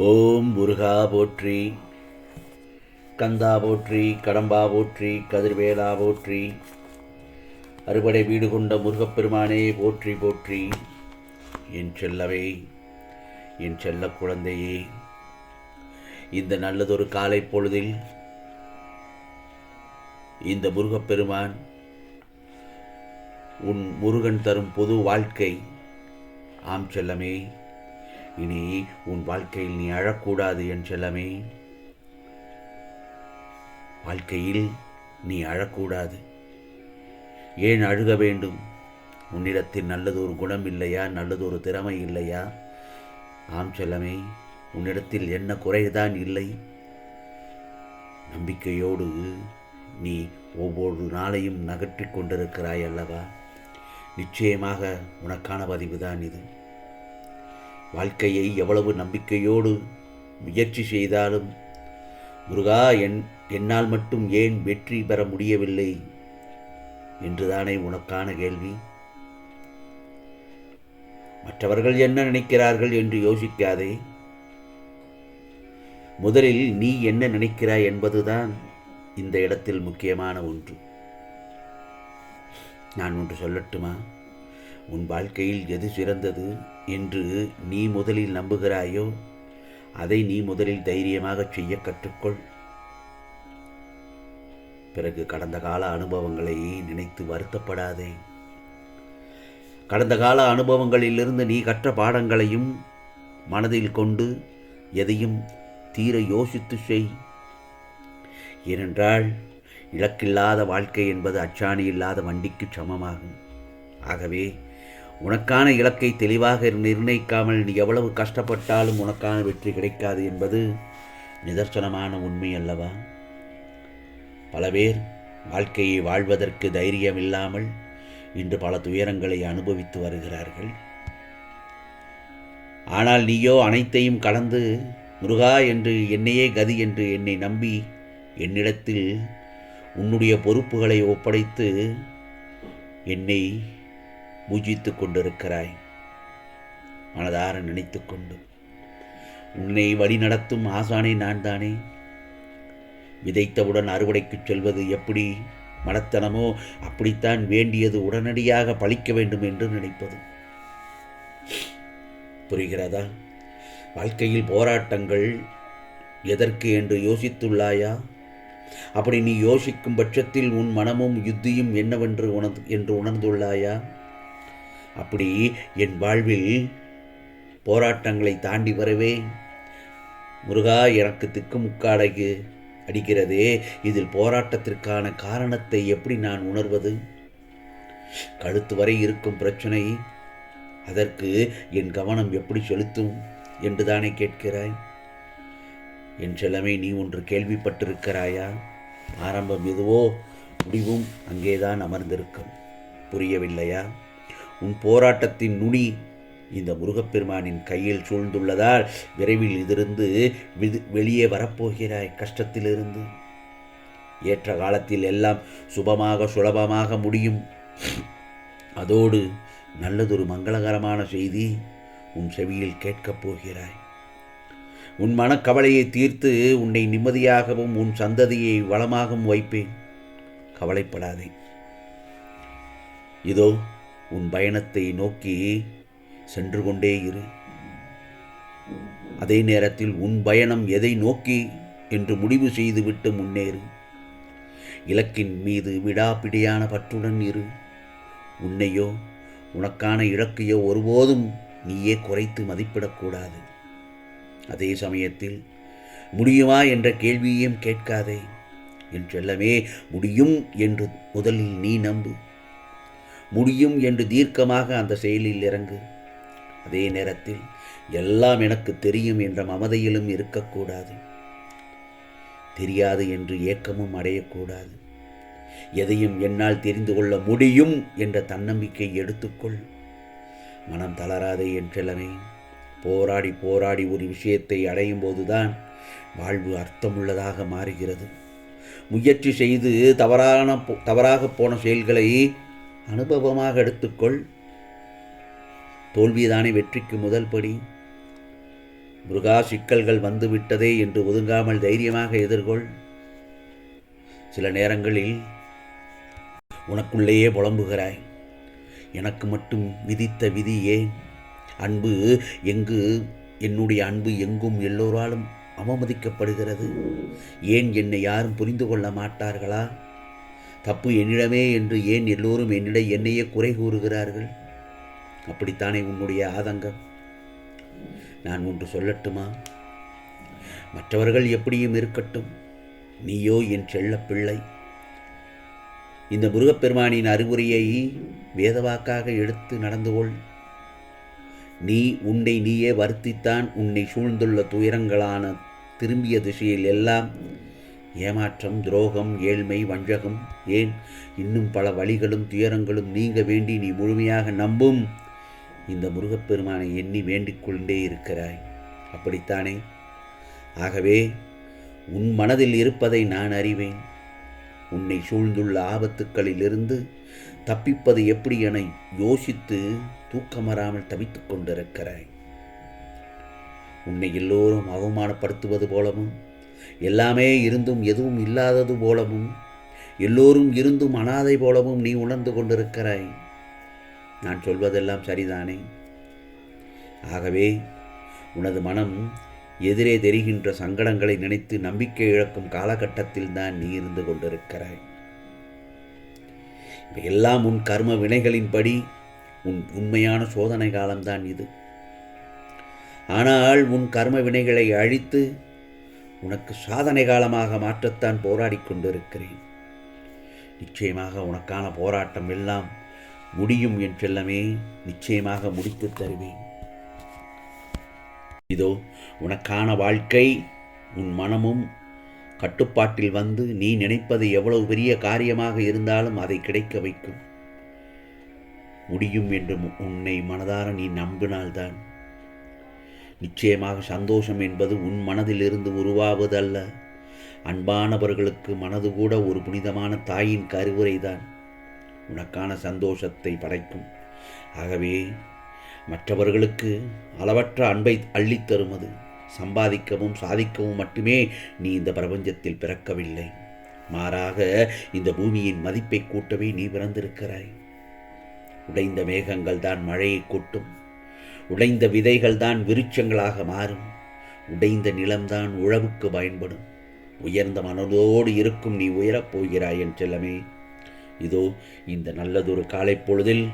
ஓம் முருகா போற்றி கந்தா போற்றி கடம்பா போற்றி கதிர்வேலா போற்றி அறுபடை வீடு கொண்ட முருகப்பெருமானே போற்றி போற்றி. என் செல்லவே என் செல்ல குழந்தையே இந்த நல்லதொரு காலை பொழுதில் இந்த முருகப்பெருமான் உன் முருகன் தரும் புது வாழ்க்கை ஆம் செல்லமே. இனி உன் வாழ்க்கையில் நீ அழக்கூடாது என் செல்லமே. வாழ்க்கையில் நீ அழக்கூடாது. ஏன் அழுக வேண்டும்? உன்னிடத்தில் நல்லதொரு குணம் இல்லையா? நல்லதொரு திறமை இல்லையா? ஆம் செல்லமே உன்னிடத்தில் என்ன குறைதான் இல்லை? நம்பிக்கையோடு நீ ஒவ்வொரு நாளையும் நகற்றிக் கொண்டிருக்கிறாய் அல்லவா? நிச்சயமாக உனக்கான பதிவு தான் இது. வாழ்க்கையை எவ்வளவு நம்பிக்கையோடு முயற்சி செய்தாலும் முருகா என் என்னால் மட்டும் ஏன் வெற்றி பெற முடியவில்லை? என்றுதானே உனக்கான கேள்வி. மற்றவர்கள் என்ன நினைக்கிறார்கள் என்று யோசிக்காதே. முதலில் நீ என்ன நினைக்கிறாய் என்பதுதான் இந்த இடத்தில் முக்கியமான ஒன்று. நான் ஒன்று சொல்லட்டுமா? உன் வாழ்க்கையில் எது சிறந்தது என்று நீ முதலில் நம்புகிறாயோ அதை நீ முதலில் தைரியமாக செய்ய கற்றுக்கொள். பிறகு கடந்த கால அனுபவங்களை நினைத்து வருத்தப்படாதே. கடந்த கால அனுபவங்களிலிருந்து நீ கற்ற பாடங்களையும் மனதில் கொண்டு எதையும் தீர யோசித்து செய். ஏனென்றால் இலக்கில்லாத வாழ்க்கை என்பது அச்சாணி இல்லாத வண்டிக்கு சமமாகும். ஆகவே உனக்கான இலக்கை தெளிவாக நிர்ணயிக்காமல் நீ எவ்வளவு கஷ்டப்பட்டாலும் உனக்கான வெற்றி கிடைக்காது என்பது நிதர்சனமான உண்மை அல்லவா? பல பேர் வாழ்க்கையை வாழ்வதற்கு தைரியம் இல்லாமல் இன்று பல துயரங்களை அனுபவித்து வருகிறார்கள். ஆனால் நீயோ அனைத்தையும் கலந்து முருகா என்று என்னையே கதி என்று என்னை நம்பி என்னிடத்தில் உன்னுடைய பொறுப்புகளை ஒப்படைத்து என்னை பூஜித்து கொண்டிருக்கிறாய். மனதார நினைத்து கொண்டு உன்னை வழிநடத்தும் ஆசானே நான் தானே விதைத்தவுடன் அறுவடைக்கு செல்வது எப்படி? மனத்தனமோ அப்படித்தான் வேண்டியது உடனடியாக பழிக்க வேண்டும் என்று நினைப்பது. புரிகிறதா? வாழ்க்கையில் போராட்டங்கள் எதற்கு என்று யோசித்துள்ளாயா? அப்படி நீ யோசிக்கும் பட்சத்தில் உன் மனமும் யுத்தியும் என்னவென்று உணர் என்று உணர்ந்துள்ளாயா? அப்படி என் வாழ்வில் போராட்டங்களை தாண்டி வரவே. முருகா எனக்கு திக்குமுக்காடைக்கு அடிக்கிறதே இதில் போராட்டத்திற்கான காரணத்தை எப்படி நான் உணர்வது? கழுத்து வரை இருக்கும் பிரச்சனை அதற்கு என் கவனம் எப்படி செலுத்தும் என்று தானே கேட்கிறாய்? என் செல்லமே நீ ஒன்று கேள்விப்பட்டிருக்கிறாயா? ஆரம்பம் எதுவோ முடிவும் அங்கேதான் அமர்ந்திருக்கும். புரியவில்லையா? உன் போராட்டத்தின் நுனி இந்த முருகப்பெருமானின் கையில் சூழ்ந்துள்ளதால் விரைவில் இதிருந்து வெளியே வரப்போகிறாய் கஷ்டத்திலிருந்து. ஏற்ற காலத்தில் எல்லாம் சுபமாக சுலபமாக முடியும். அதோடு நல்லதொரு மங்களகரமான செய்தி உன் செவியில் கேட்கப் போகிறாய். உன் மனக்கவலையை தீர்த்து உன்னை நிம்மதியாகவும் உன் சந்ததியை வளமாகவும் வைப்பேன். கவலைப்படாதே. இதோ உன் பயணத்தை நோக்கி சென்று கொண்டே இரு. அதே நேரத்தில் உன் பயணம் எதை நோக்கி என்று முடிவு செய்துவிட்டு முன்னேறு. இலக்கின் மீது விடாப்பிடியான பற்றுடன் இரு. உன்னையோ உனக்கான இலக்கையோ ஒருபோதும் நீயே குறைத்து மதிப்பிடக்கூடாது. அதே சமயத்தில் முடியுமா? என்ற கேள்வியையும் கேட்காதே. என்றெல்லமே முடியும் என்று முதலில் நீ நம்பு. முடியும் என்று தீர்க்கமாக அந்த செயலில் இறங்கு. அதே நேரத்தில் எல்லாம் எனக்கு தெரியும் என்ற மமதையிலும் இருக்கக்கூடாது. தெரியாது என்று ஏக்கமும் அடையக்கூடாது. எதையும் என்னால் தெரிந்து கொள்ள முடியும் என்ற தன்னம்பிக்கை எடுத்துக்கொள். மனம் தளராதே என்றெல்லவே போராடி போராடி ஒரு விஷயத்தை அடையும் போதுதான் வாழ்வு அர்த்தமுள்ளதாக மாறுகிறது. முயற்சி செய்து தவறான தவறாக போன செயல்களை அனுபவமாக எடுத்துக்கொள். தோல்விதானே வெற்றிக்கு முதல் படி. முருகா சிக்கல்கள் வந்துவிட்டதே என்று ஒதுங்காமல் தைரியமாக எதிர்கொள். சில நேரங்களில் உனக்குள்ளேயே புலம்புகிறாய். எனக்கு மட்டும் விதித்த விதி ஏன்? அன்பு எங்கு என்னுடைய அன்பு எங்கும் எல்லோராலும் அவமதிக்கப்படுகிறது. ஏன் என்னை யாரும் புரிந்து கொள்ள மாட்டார்களா? தப்பு என்னிடமே என்று ஏன் எல்லோரும் என்னிடம் என்னையே குறை கூறுகிறார்கள்? அப்படித்தானே உன்னுடைய ஆதங்கம்? நான் ஒன்று சொல்லட்டுமா? மற்றவர்கள் எப்படியும் இருக்கட்டும். நீயோ என் செல்ல பிள்ளை. இந்த முருகப்பெருமானின் அறிவுரையை வேதவாக்காக எடுத்து நடந்து கொள். நீ உன்னை நீயே வருத்தித்தான் உன்னை சூழ்ந்துள்ள துயரங்களான திரும்பிய திசையில் எல்லாம் ஏமாற்றம் துரோகம் ஏழ்மை வஞ்சகம் ஏன்? இன்னும் பல வழிகளும் துயரங்களும் நீங்க வேண்டி நீ முழுமையாக நம்பும். இந்த முருகப்பெருமானை எண்ணி வேண்டிக் கொண்டே இருக்கிறாய். அப்படித்தானே? ஆகவே உன் மனதில் இருப்பதை நான் அறிவேன். உன்னை சூழ்ந்துள்ள ஆபத்துக்களிலிருந்து தப்பிப்பது எப்படி என யோசித்து தூக்கமராமல் தவித்துக் கொண்டிருக்கிறாய். உன்னை எல்லோரும் அவமானப்படுத்துவது போலவும் எல்லாமே இருந்தும் எதுவும் இல்லாதது போலவும் எல்லோரும் இருந்தும் அனாதை போலவும் நீ உணர்ந்து கொண்டிருக்கிறாய். நான் சொல்வதெல்லாம் சரிதானே? ஆகவே உனது மனம் எதிரே தெரிகின்ற சங்கடங்களை நினைத்து நம்பிக்கை இழக்கும் காலகட்டத்தில் தான் நீ இருந்து கொண்டிருக்கிறாய். எல்லாம் உன் கர்ம வினைகளின்படி உன் உண்மையான சோதனை காலம்தான் இது. ஆனால் உன் கர்ம வினைகளை அழித்து உனக்கு சாதனை காலமாக மாற்றத்தான் போராடி கொண்டிருக்கிறேன். நிச்சயமாக உனக்கான போராட்டம் எல்லாம் முடியும் என் செல்லமே நிச்சயமாக முடித்து தருவேன். இதோ உனக்கான வாழ்க்கை உன் மனமும் கட்டுப்பாட்டில் வந்து நீ நினைப்பது எவ்வளவு பெரிய காரியமாக இருந்தாலும் அதை கிடைக்க வைக்கும். முடியும் என்று உன்னை மனதார நீ நம்பினால்தான் நிச்சயமாக சந்தோஷம் என்பது உன் மனதிலிருந்து உருவாவதல்ல. அன்பானவர்களுக்கு மனது கூட ஒரு புனிதமான தாயின் கருவுரைதான். உனக்கான சந்தோஷத்தை படைக்கும். ஆகவே மற்றவர்களுக்கு அளவற்ற அன்பை அள்ளித்தரும் அது சம்பாதிக்கவும் சாதிக்கவும் மட்டுமே நீ இந்த பிரபஞ்சத்தில் பிறக்கவில்லை. மாறாக இந்த பூமியின் மதிப்பை கூட்டவே நீ பிறந்திருக்கிறாய். உடைந்த மேகங்கள் தான் மழையை கொட்டும். உடைந்த விதைகள் தான் விருட்சங்களாக மாறும். உடைந்த நிலம்தான் உழவுக்கு பயன்படும். உயர்ந்த மனதோடு இருக்கும் நீ உயரப்போகிறாய் என் செல்லமே. இதோ இந்த நல்லதொரு காலை பொழுதில்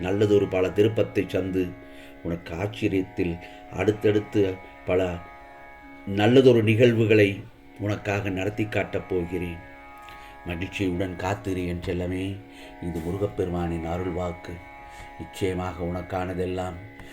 நல்லதொரு பல திருப்பத்தை சந்து உனக்கு ஆச்சரியத்தில் அடுத்தடுத்து பல நல்லதொரு நிகழ்வுகளை உனக்காக நடத்தி காட்டப் போகிறேன். மகிழ்ச்சியுடன் காத்திரு என் செல்லமே. இது முருகப்பெருமானின் அருள் வாக்கு நிச்சயமாக உனக்கானதெல்லாம்